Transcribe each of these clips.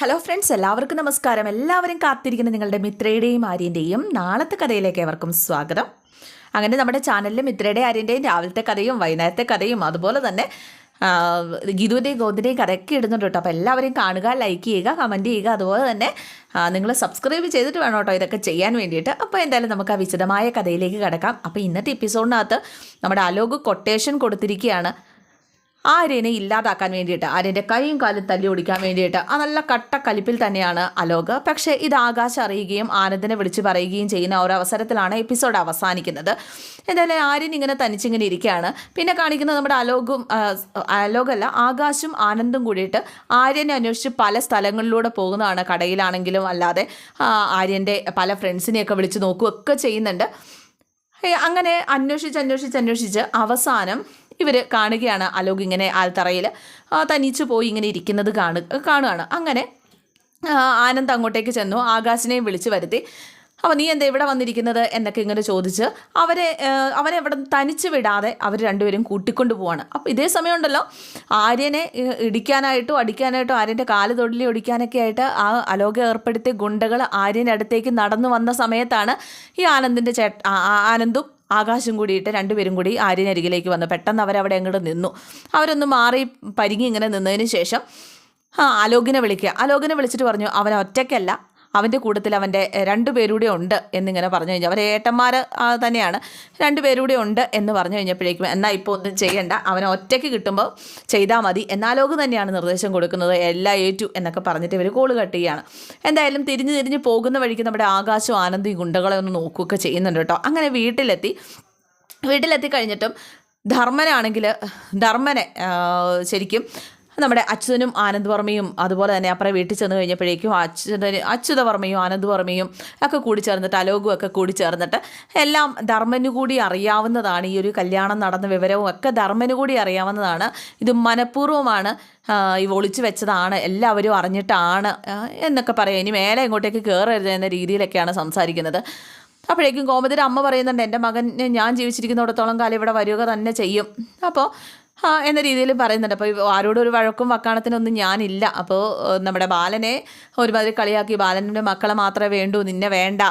Hello friends എല്ലാവർക്കും നമസ്കാരം. എല്ലാവരും കാത്തിരിക്കുന്ന നിങ്ങളുടെ മിത്രയുടെയും ആര്യന്റെയും നാളത്തെ കഥയിലേക്ക് എവർക്കും സ്വാഗതം. അങ്ങനെ നമ്മുടെ ചാനലിൽ മിത്രയുടെ ആര്യന്റെയും രാവിലത്തെ കഥയും വൈകുന്നേരത്തെ കഥയും അതുപോലെ തന്നെ ഗിതുവിന്റെയും ഗോതിന്റെയും കഥയൊക്കെ ഇടുന്നുണ്ട് അപ്പോൾ എല്ലാവരും കാണുക ലൈക്ക് ചെയ്യുക കമന്റ് ചെയ്യുക. അതുപോലെ തന്നെ നിങ്ങൾ സബ്സ്ക്രൈബ് ചെയ്തിട്ട് വേണം കേട്ടോ ഇതൊക്കെ ചെയ്യാൻ വേണ്ടിയിട്ട്. അപ്പോൾ എന്തായാലും നമുക്ക് ആ വിശദമായ കഥയിലേക്ക് കിടക്കാം. അപ്പോൾ ഇന്നത്തെ എപ്പിസോഡിനകത്ത് നമ്മുടെ അലോക് കൊട്ടേഷൻ കൊടുത്തിരിക്കുകയാണ്. ആര്യനെ ഇല്ലാതാക്കാൻ വേണ്ടിയിട്ട് ആര്യന്റെ കൈയും കാലും തല്ലി ഓടിക്കാൻ വേണ്ടിയിട്ട് ആ നല്ല കട്ട കലിപ്പിൽ തന്നെയാണ് അലോക്. പക്ഷേ ഇത് ആകാശം അറിയുകയും ആനന്ദനെ വിളിച്ചു പറയുകയും ചെയ്യുന്ന ഒരു അവസരത്തിലാണ് എപ്പിസോഡ് അവസാനിക്കുന്നത്. എന്തായാലും ആര്യൻ ഇങ്ങനെ തനിച്ചിങ്ങനെ ഇരിക്കുകയാണ്. പിന്നെ കാണിക്കുന്നത് നമ്മുടെ അലോകും അലോകല്ല ആകാശും ആനന്ദും കൂടിയിട്ട് ആര്യനെ അന്വേഷിച്ച് പല സ്ഥലങ്ങളിലൂടെ പോകുന്നതാണ്. കടയിലാണെങ്കിലും അല്ലാതെ ആര്യന്റെ പല ഫ്രണ്ട്സിനെയൊക്കെ വിളിച്ച് നോക്കുകയൊക്കെ ചെയ്യുന്നുണ്ട്. അങ്ങനെ അന്വേഷിച്ച് അന്വേഷിച്ച് അന്വേഷിച്ച് അവസാനം ഇവർ കാണുകയാണ് അലോക് ഇങ്ങനെ ആൽത്തറയിൽ. തനിച്ചു പോയി ഇങ്ങനെ ഇരിക്കുന്നത് കാണു കാണുകയാണ് അങ്ങനെ ആനന്ദ് അങ്ങോട്ടേക്ക് ചെന്നു ആകാശിനെയും വിളിച്ചു വരുത്തി. അപ്പോൾ നീ എന്താ ഇവിടെ വന്നിരിക്കുന്നത്? എന്നൊക്കെ ഇങ്ങനെ ചോദിച്ച് അവരെ അവനെ ഇവിടെ തനിച്ച് വിടാതെ അവർ രണ്ടുപേരും കൂട്ടിക്കൊണ്ട് പോവാണ്. അപ്പോൾ ഇതേ സമയമുണ്ടല്ലോ ആര്യനെ ഇടിക്കാനായിട്ടോ അടിക്കാനായിട്ടോ ആര്യന്റെ കാൽ തൊഴിലി ഒടിക്കാനൊക്കെ ആയിട്ട് ആ അലോക ഏർപ്പെടുത്തിയ ഗുണ്ടകൾ ആര്യന്റെ അടുത്തേക്ക് നടന്നു വന്ന സമയത്താണ് ഈ ആനന്ദിന്റെ ആ- ആനന്ദും ആകാശം കൂടിയിട്ട് രണ്ടുപേരും കൂടി ആര്യനരികിലേക്ക് വന്നു. പെട്ടെന്ന് അവരവിടെ അങ്ങോട്ട് നിന്നു. അവരൊന്ന് മാറി പരിങ്ങി ഇങ്ങനെ നിന്നതിന് ശേഷം ആ അലോകിനെ വിളിക്കുക. അലോകിനെ വിളിച്ചിട്ട് പറഞ്ഞു അവൻ ഒറ്റയ്ക്കല്ല. അവന്റെ കൂട്ടത്തിൽ അവന്റെ രണ്ടുപേരൂടെ ഉണ്ട് എന്നിങ്ങനെ പറഞ്ഞു കഴിഞ്ഞാൽ അവരെ ഏട്ടന്മാർ തന്നെയാണ്. രണ്ടുപേരൂടെ ഉണ്ട് എന്ന് പറഞ്ഞു കഴിഞ്ഞപ്പോഴേക്കും എന്നാൽ ഇപ്പോൾ ഒന്നും ചെയ്യണ്ട. അവനെ ഒറ്റയ്ക്ക് കിട്ടുമ്പോൾ ചെയ്താൽ മതി. എന്നാൽ ലോക് തന്നെയാണ് നിർദ്ദേശം കൊടുക്കുന്നത്. എല്ലാ ഏറ്റു എന്നൊക്കെ പറഞ്ഞിട്ട് ഇവർ കോൾ കട്ട് ചെയ്യുകയാണ് എന്തായാലും തിരിഞ്ഞ് തിരിഞ്ഞ് പോകുന്ന വഴിക്ക് നമ്മുടെ ആകാശവും ആനന്ദി ഗുണ്ടകളെ ഒന്ന് നോക്കുകയൊക്കെ ചെയ്യുന്നുണ്ട് കേട്ടോ. അങ്ങനെ വീട്ടിലെത്തി. വീട്ടിലെത്തി കഴിഞ്ഞിട്ടും ധർമ്മനാണെങ്കിൽ ധർമ്മനെ ശരിക്കും നമ്മുടെ അച്യുതനും ആനന്ദവർമ്മയും അതുപോലെ തന്നെ അപ്പുറം വീട്ടിൽ ചെന്ന് കഴിഞ്ഞപ്പോഴേക്കും അച്യുതന് അച്യുതവർമ്മയും ആനന്ദവർമ്മയും ഒക്കെ കൂടി ചേർന്നിട്ട് അലോകും ഒക്കെ കൂടി ചേർന്നിട്ട് എല്ലാം ധർമ്മന് കൂടി അറിയാവുന്നതാണ് ഈ ഒരു കല്യാണം നടന്ന വിവരവും ഒക്കെ ധർമ്മന് കൂടി അറിയാവുന്നതാണ്. ഇത് മനഃപൂർവമാണ് ഇവ ഒളിച്ചു വെച്ചതാണ് എല്ലാവരും അറിഞ്ഞിട്ടാണ് എന്നൊക്കെ പറയാം. ഇനി മേലെ ഇങ്ങോട്ടേക്ക് കയറരുത് എന്ന രീതിയിലൊക്കെയാണ് സംസാരിക്കുന്നത്. അപ്പോഴേക്കും ഗോമതിയുടെ അമ്മ പറയുന്നുണ്ട് എന്റെ മകൻ ഞാൻ ജീവിച്ചിരിക്കുന്നിടത്തോളം കാലം ഇവിടെ വരിക തന്നെ ചെയ്യും. അപ്പോൾ ആ, എന്ന രീതിയിൽ പറയുന്നുണ്ട്. അപ്പോൾ ആരോടും ഒരു വഴക്കും വക്കാണത്തിനൊന്നും ഞാനില്ല. അപ്പോൾ നമ്മുടെ ബാലനെ ഒരുമാതിരി കളിയാക്കി ബാലന്റെ മക്കളെ മാത്രമേ വേണ്ടൂ നിന്നെ വേണ്ട.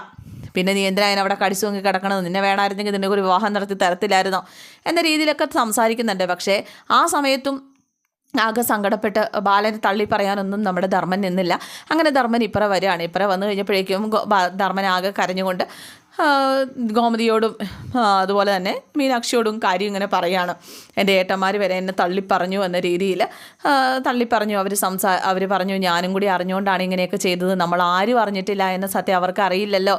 പിന്നെ നീ എന്തിനാ അവിടെ കടിച്ചു നോക്കി കിടക്കണത്? നിന്നെ വേണമായിരുന്നെങ്കിൽ നിന്നെ ഒരു വിവാഹം നടത്തി തരത്തില്ലായിരുന്നോ? എന്ന രീതിയിലൊക്കെ സംസാരിക്കുന്നുണ്ട്. പക്ഷേ ആ സമയത്തും ആകെ സങ്കടപ്പെട്ട് ബാലനെ തള്ളി പറയാനൊന്നും നമ്മുടെ ധർമ്മൻ നിന്നില്ല. അങ്ങനെ ധർമ്മൻ ഇപ്പറ വരികയാണ്. ഇപ്പറ വന്നു കഴിഞ്ഞപ്പോഴേക്കും ധർമ്മൻ ആകെ കരഞ്ഞുകൊണ്ട് ഗോമതിയോടും അതുപോലെ തന്നെ മീനാക്ഷിയോടും കാര്യം ഇങ്ങനെ പറയാണ്. എന്റെ ഏട്ടന്മാർ വരെ എന്നെ തള്ളിപ്പറഞ്ഞു എന്ന രീതിയിൽ തള്ളിപ്പറഞ്ഞു. അവർ സംസാ അവർ പറഞ്ഞു ഞാനും കൂടി അറിഞ്ഞുകൊണ്ടാണ് ഇങ്ങനെയൊക്കെ ചെയ്തത്. നമ്മൾ ആരും അറിഞ്ഞിട്ടില്ല എന്ന സത്യം അവർക്ക് അറിയില്ലല്ലോ.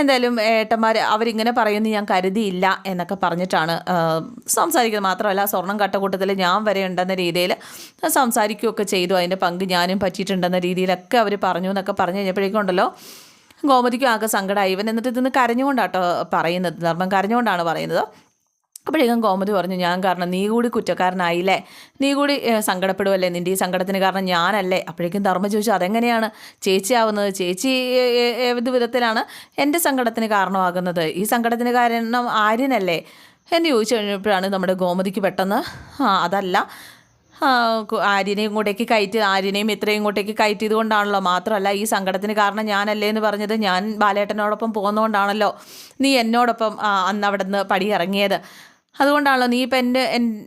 എന്തായാലും ഏട്ടന്മാർ അവരിങ്ങനെ പറയുന്നു ഞാൻ കരുതിയില്ല എന്നൊക്കെ പറഞ്ഞിട്ടാണ് സംസാരിക്കുന്നത്. മാത്രമല്ല സ്വർണം കട്ടക്കൂട്ടത്തിൽ ഞാൻ വരെ ഉണ്ടെന്ന രീതിയിൽ സംസാരിക്കുകയൊക്കെ ചെയ്തു. അതിന്റെ പങ്ക് ഞാനും പറ്റിയിട്ടുണ്ടെന്ന രീതിയിലൊക്കെ അവർ പറഞ്ഞു എന്നൊക്കെ പറഞ്ഞു കഴിഞ്ഞപ്പോഴേക്കും ഉണ്ടല്ലോ ഗോമതിക്കും ആകെ സങ്കടമായി ഇവൻ എന്നിട്ട് ഇതിന്ന് കരഞ്ഞുകൊണ്ടാട്ടോ പറയുന്നത്. ധർമ്മം കരഞ്ഞുകൊണ്ടാണ് പറയുന്നത്. അപ്പോഴേക്കും കോമതി പറഞ്ഞു ഞാൻ കാരണം നീ കൂടി കുറ്റക്കാരനായില്ലേ? നീ കൂടി സങ്കടപ്പെടുമല്ലേ നിന്റെ ഈ സങ്കടത്തിന് കാരണം ഞാനല്ലേ? അപ്പോഴേക്കും ധർമ്മ ചോദിച്ചു അതെങ്ങനെയാണ്? ചേച്ചിയാവുന്നത് ചേച്ചി ഏത് വിധത്തിലാണ് എന്റെ സങ്കടത്തിന് കാരണമാകുന്നത്? ഈ സങ്കടത്തിന് കാരണം ആര്യനല്ലേ? എന്ന് ചോദിച്ചു കഴിഞ്ഞപ്പോഴാണ് നമ്മുടെ ഗോമതിക്ക് പെട്ടെന്ന് അതല്ല. ആ, കു- ആര്യനെ ഇങ്ങോട്ടേക്ക് കയറ്റി ആര്യനെയും ഇത്രയും ഇങ്ങോട്ടേക്ക് കയറ്റിയത് കൊണ്ടാണല്ലോ. മാത്രമല്ല ഈ സങ്കടത്തിന് കാരണം ഞാനല്ലേ എന്ന് പറഞ്ഞത്. ഞാൻ ബാലേട്ടനോടൊപ്പം പോകുന്നതുകൊണ്ടാണല്ലോ നീ എന്നോടൊപ്പം അന്ന് അവിടെ നിന്ന് പടി ഇറങ്ങിയത് അതുകൊണ്ടാണല്ലോ നീ ഇപ്പം എന്റെ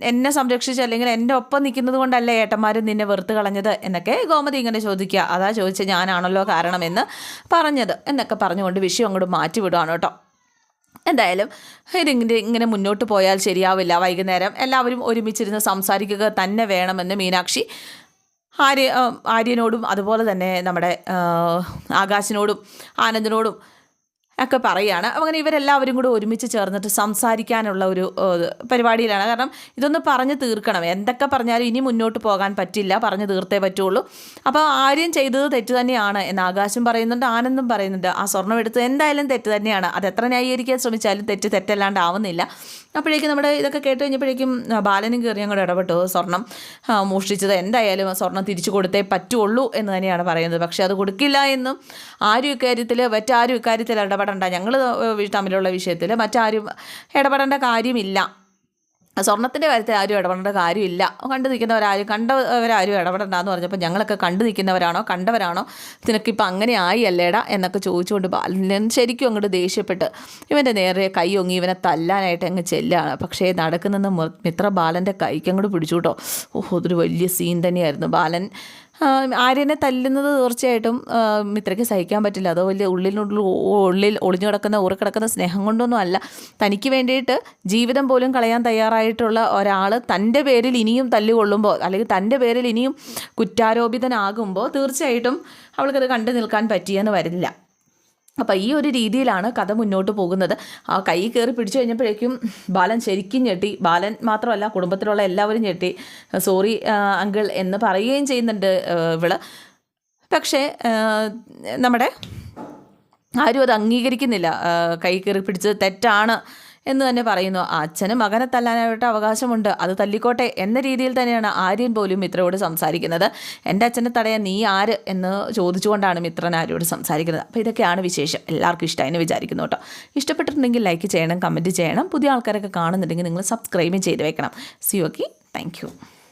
എന്നെ സംരക്ഷിച്ച് അല്ലെങ്കിൽ എന്റെ ഒപ്പം നിൽക്കുന്നത് കൊണ്ടല്ലേ ഏട്ടന്മാരും നിന്നെ വെറുത്ത് കളഞ്ഞത് എന്നൊക്കെ ഗോമതി ഇങ്ങനെ ചോദിക്കുക. അതാ ചോദിച്ച ഞാനാണല്ലോ കാരണമെന്ന് പറഞ്ഞത് എന്നൊക്കെ പറഞ്ഞുകൊണ്ട് വിഷയം അങ്ങോട്ട് മാറ്റി വിടുകയാണ് കേട്ടോ. എന്തായാലും ഇതിങ്ങനെ ഇങ്ങനെ മുന്നോട്ട് പോയാൽ ശരിയാവില്ല. വൈകുന്നേരം എല്ലാവരും ഒരുമിച്ചിരുന്ന് സംസാരിക്കുക തന്നെ വേണമെന്ന് മീനാക്ഷി ആര്യ ആര്യനോടും അതുപോലെ തന്നെ നമ്മുടെ ആകാശിനോടും ആനന്ദിനോടും ഒക്കെ പറയുകയാണ്. അങ്ങനെ ഇവരെല്ലാവരും കൂടി ഒരുമിച്ച് ചേർന്നിട്ട് സംസാരിക്കാനുള്ള ഒരു പരിപാടിയിലാണ്. കാരണം ഇതൊന്ന് പറഞ്ഞ് തീർക്കണം. എന്തൊക്കെ പറഞ്ഞാലും ഇനി മുന്നോട്ട് പോകാൻ പറ്റില്ല. പറഞ്ഞു തീർത്തേ പറ്റുള്ളൂ. അപ്പോൾ ആര്യം ചെയ്തത് തെറ്റ് തന്നെയാണ് എന്ന് ആകാശം പറയുന്നുണ്ട് ആനന്ദം പറയുന്നുണ്ട്. ആ സ്വർണം എടുത്ത് എന്തായാലും തെറ്റ് തന്നെയാണ്. അത് എത്ര ന്യായീകരിക്കാൻ ശ്രമിച്ചാലും തെറ്റ് തെറ്റല്ലാണ്ട് ആവുന്നില്ല. അപ്പോഴേക്കും നമ്മുടെ ഇതൊക്കെ കേട്ട് കഴിഞ്ഞപ്പോഴേക്കും ബാലനും കയറി അങ്ങോട്ട് ഇടപെട്ടു. സ്വർണം മോഷ്ടിച്ചത് എന്തായാലും സ്വർണം തിരിച്ചു കൊടുത്തേ പറ്റുള്ളൂ എന്ന് തന്നെയാണ് പറയുന്നത്. പക്ഷേ അത് കൊടുക്കില്ല എന്നും ആരും ഇക്കാര്യത്തിൽ മറ്റാരും ഇക്കാര്യത്തിൽ ഇടപെടണ്ട. ഞങ്ങൾ തമ്മിലുള്ള വിഷയത്തിൽ മറ്റാരും ഇടപെടേണ്ട കാര്യമില്ല. സ്വർണത്തിന്റെ കാര്യത്തിൽ ആരും ഇടപെടേണ്ട കാര്യമില്ല. കണ്ടു നിൽക്കുന്നവരാരും കണ്ടവരാരും ഇടപെടണ്ടെന്ന് പറഞ്ഞപ്പോൾ ഞങ്ങളൊക്കെ കണ്ടു നിൽക്കുന്നവരാണോ? കണ്ടവരാണോ? നിനക്കിപ്പോൾ അങ്ങനെ ആയി അല്ലേടാ എന്നൊക്കെ ചോദിച്ചുകൊണ്ട് ബാലൻ ശരിക്കും അങ്ങോട്ട് ദേഷ്യപ്പെട്ട് ഇവന്റെ നേരെ കൈ ഒങ്ങി ഇവനെ തല്ലാനായിട്ട് അങ്ങ് ചെല്ലാണ്. പക്ഷേ നടക്കുന്ന മിത്ര ബാലന്റെ കൈക്ക് അങ്ങോട്ട് പിടിച്ചു കേട്ടോ ഓഹ് അതൊരു വലിയ സീൻ തന്നെയായിരുന്നു. ബാലൻ ആര്യനെ തല്ലുന്നത് തീർച്ചയായിട്ടും മിത്രയ്ക്ക് സഹിക്കാൻ പറ്റില്ല. അതോ വലിയ ഉള്ളിനുള്ളിൽ ഉള്ളിൽ ഒളിഞ്ഞു കിടക്കുന്ന ഊറിക്കിടക്കുന്ന സ്നേഹം കൊണ്ടൊന്നും അല്ല. തനിക്ക് വേണ്ടിയിട്ട് ജീവിതം പോലും കളയാൻ തയ്യാറായിട്ടുള്ള ഒരാൾ തന്റെ പേരിൽ ഇനിയും തല്ലുകൊള്ളുമ്പോൾ അല്ലെങ്കിൽ തന്റെ പേരിൽ ഇനിയും കുറ്റാരോപിതനാകുമ്പോൾ തീർച്ചയായിട്ടും അവൾക്കത് കണ്ടു നിൽക്കാൻ പറ്റിയെന്ന് വരില്ല. അപ്പം ഈ ഒരു രീതിയിലാണ് കഥ മുന്നോട്ട് പോകുന്നത്. ആ കൈ കയറി പിടിച്ചു കഴിഞ്ഞപ്പോഴേക്കും ബാലൻ ശരിക്കും ഞെട്ടി. ബാലൻ മാത്രമല്ല കുടുംബത്തിലുള്ള എല്ലാവരും ഞെട്ടി. സോറി അങ്കിൾ എന്ന് പറയുകയും ചെയ്യുന്നുണ്ട് ഇവൾ. പക്ഷേ നമ്മുടെ ആരും അത് അംഗീകരിക്കുന്നില്ല. കൈ കയറി പിടിച്ചത് തെറ്റാണ്. എന്ന് തന്നെ പറയുന്നു. അച്ഛന് മകനെ തല്ലാനായിട്ട് അവകാശമുണ്ട്. അത് തല്ലിക്കോട്ടെ എന്ന രീതിയിൽ തന്നെയാണ് ആര്യൻ പോലും മിത്രയോട് സംസാരിക്കുന്നത്. എന്റെ അച്ഛനെ തടയാൻ നീ ആര്? എന്ന് ചോദിച്ചുകൊണ്ടാണ് മിത്രൻ ആര്യോട് സംസാരിക്കുന്നത്. അപ്പോൾ ഇതൊക്കെയാണ് വിശേഷം. എല്ലാവർക്കും ഇഷ്ടമായി വിചാരിക്കുന്നു കേട്ടോ. ഇഷ്ടപ്പെട്ടിട്ടുണ്ടെങ്കിൽ ലൈക്ക് ചെയ്യണം കമന്റ് ചെയ്യണം. പുതിയ ആൾക്കാരൊക്കെ കാണുന്നുണ്ടെങ്കിൽ നിങ്ങൾ സബ്സ്ക്രൈബ് ചെയ്ത് വെക്കണം. C okay thank